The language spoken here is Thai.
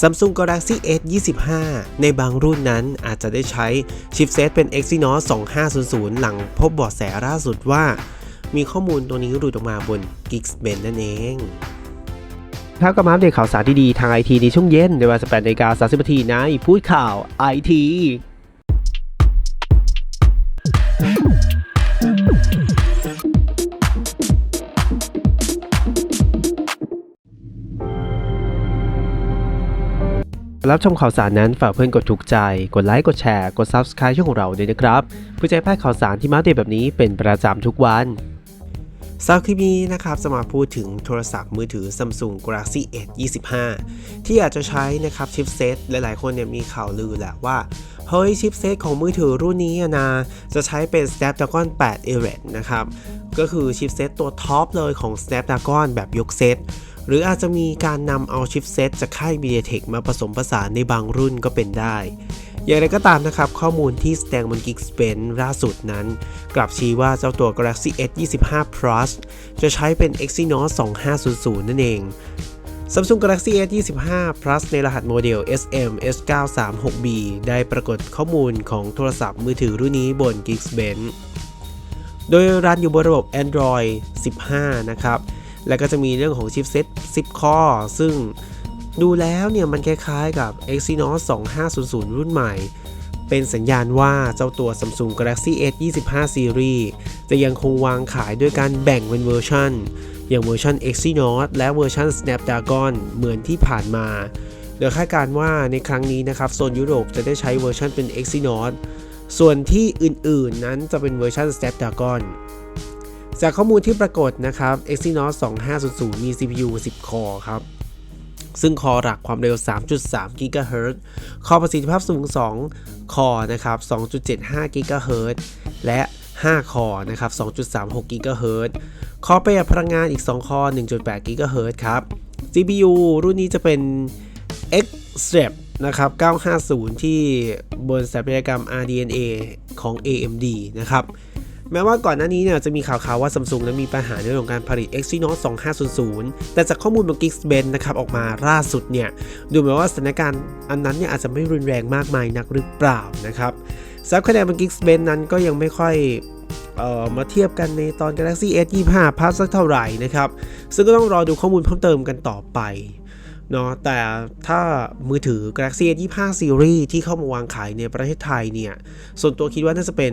Samsung Galaxy S 25ในบางรุ่นนั้นอาจจะได้ใช้ชิปเซตเป็น Exynos 2500 หลังพบเบาะแสล่าสุดว่า มีข้อมูลตัวนี้หลุดออกมาบน Geekbench นั่นเองครับก็มาอัปเดตข่าวสารดีๆ ทางไอทีในช่วงเย็นในเวลา18นาฬิกา30นาทีในพูดข่าวไอที รับชมข่าวสารนั้นฝากเพื่อนกดถูกใจ กดไลค์กดแชร์กด Subscribe ช่องของเราด้วยนะครับเพื่อจะให้พลาดข่าวสารที่มาเดตแบบนี้เป็นประจำทุกวันสำหรับคลิปนี้นะครับจะมาพูดถึงโทรศัพท์มือถือ Samsung Galaxy S 25 ที่อาจจะใช้นะครับชิปเซตหลายๆ คนเนี่ยมีข่าวลือแหละว่า เฮ้ยชิปเซตของมือถือรุ่นนี้นะจะใช้เป็น Snapdragon 8 Elite นะครับ ก็คือชิปเซตตัวท็อปเลยของ Snapdragon แบบยกเซต หรืออาจจะมีการนำเอาชิปเซตจากค่าย MediaTek มาผสมผสานในบางรุ่นก็เป็นได้ อย่างไรก็ตามนะครับ ข้อมูลที่แสดงบน Geeksbench ล่าสุดนั้น กลับชี้ว่าเจ้าตัว Galaxy S 25 Plus จะใช้เป็น Exynos 2500 นั่นเอง Samsung Galaxy S 25 Plus ในรหัสโมเดล SM S936B ได้ปรากฏข้อมูลของโทรศัพท์มือถือรุ่นนี้บน Geeksbench โดยรันอยู่บนระบบ Android 15 นะครับ และก็จะมีเรื่องของชิปเซ็ต10คอซึ่งดูแล้วเนี่ยมันคล้ายๆกับ Exynos 2500 รุ่นใหม่ เป็นสัญญาณว่าเจ้าตัว Samsung Galaxy S 25 Series จะยังคงวางขายด้วยการแบ่งเป็นเวอร์ชันอย่างเวอร์ชัน Exynos และเวอร์ชัน Snapdragon เหมือนที่ผ่านมาโดยคาดการณ์ว่าในครั้งนี้นะครับโซนยุโรปจะได้ใช้เวอร์ชันเป็น Exynos ส่วนที่อื่นๆนั้นจะเป็นเวอร์ชัน Snapdragon จากข้อมูลที่ปรากฏนะครับ Exynos 2500 มี CPU 10 คอครับ ซึ่งคอหลักความเร็ว 3.3 GHz คอประสิทธิภาพสูง 2 คอนะครับ 2.75 GHz และ 5 คอนะครับ 2.36 GHz คอประหยัดพลังงานอีก 2 คอ 1.8 GHz ครับ CPU รุ่นนี้จะเป็น X Step นะครับ 950 ที่บนสถาปัตยกรรม RDNA ของ AMD นะครับ แม้ว่าก่อนหน้านี้เนี่ยจะมีข่าวๆว่า Samsung นั้นมีปัญหาในเรื่องของการผลิต Exynos 2500 แต่จากข้อมูลบน Geeksbench นะครับออกมาล่าสุดเนี่ยดูเหมือนว่าสถานการณ์อันนั้นเนี่ยอาจจะไม่รุนแรงมากมายนักหรือเปล่านะครับซับคะแนนบน Geeksbench นั้นก็ยังไม่ค่อยเอ่อมาเทียบกันในตอน Galaxy S 25 Plus สักเท่าไหร่นะครับ ซึ่งก็ต้องรอดูข้อมูลเพิ่มเติมกันต่อไปเนาะแต่ถ้ามือถือ Galaxy S 25 Series ที่เข้ามาวางขายในประเทศไทยเนี่ย ส่วนตัวคิดว่าน่าจะเป็น